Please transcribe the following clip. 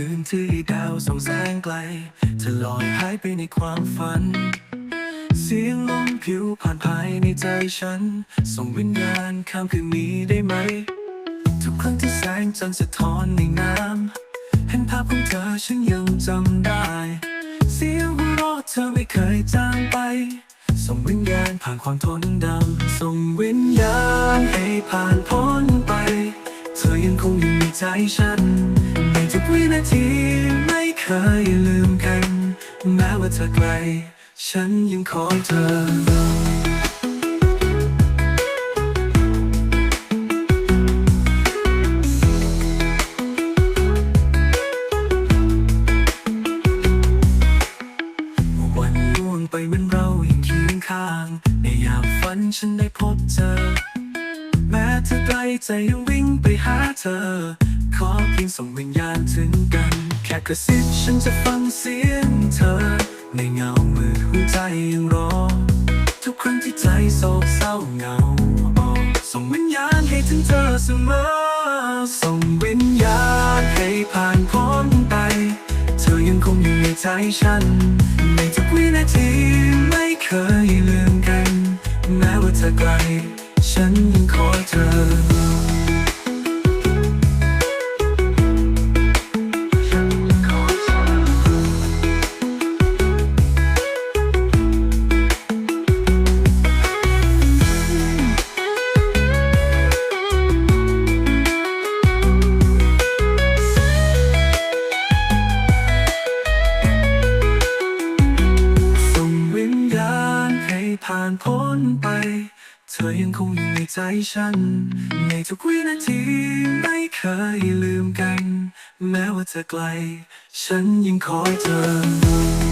คืนที่ดาวส่องแสงไกลเธอลอยหายไปในความฝัน เสียงลมผิวผ่านภายในใจฉัน ส่งวิญญาณข้ามคืนนี้ได้ไหม ทุกครั้งที่แสงจันทร์สะท้อนในน้ำเห็นภาพของเธอฉันยังจำได้ เสียงหัวเราะเธอไม่เคยจางไป ส่งวิญญาณผ่านความทนดำส่งวิญญาณให้ผ่านพ้นไป เธอยังคงอยู่ในใจฉัน วินาทีไม่เคยลืมกัน แม้ว่าเธอไกล ฉันยังคอเธอวันล่วงไปเหมือนเรายังเคียงข้างในยามฝันฉันได้พบเธอ แม้เธอไกลใจยังวิ่งไปหาเธอ ขอเพียงส่งวิญญาณถึงกัน แค่กระซิบฉันจะฟังเสียงเธอ ในเงามืดหัวใจยังรอ ทุกครั้งที่ใจโศกเศร้าเหงาออกส่งวิญญาณให้ถึงเธอเสมอ ส่งวิญญาณให้ผ่านพ้นไป เธอยังคงอยู่ในใจฉันใน พ้นไป เธอยังคงอยู่ในใจฉัน ในทุกวินาทีไม่เคยลืมกัน แม้ว่าเธอไกล ฉันยังคอยเธอ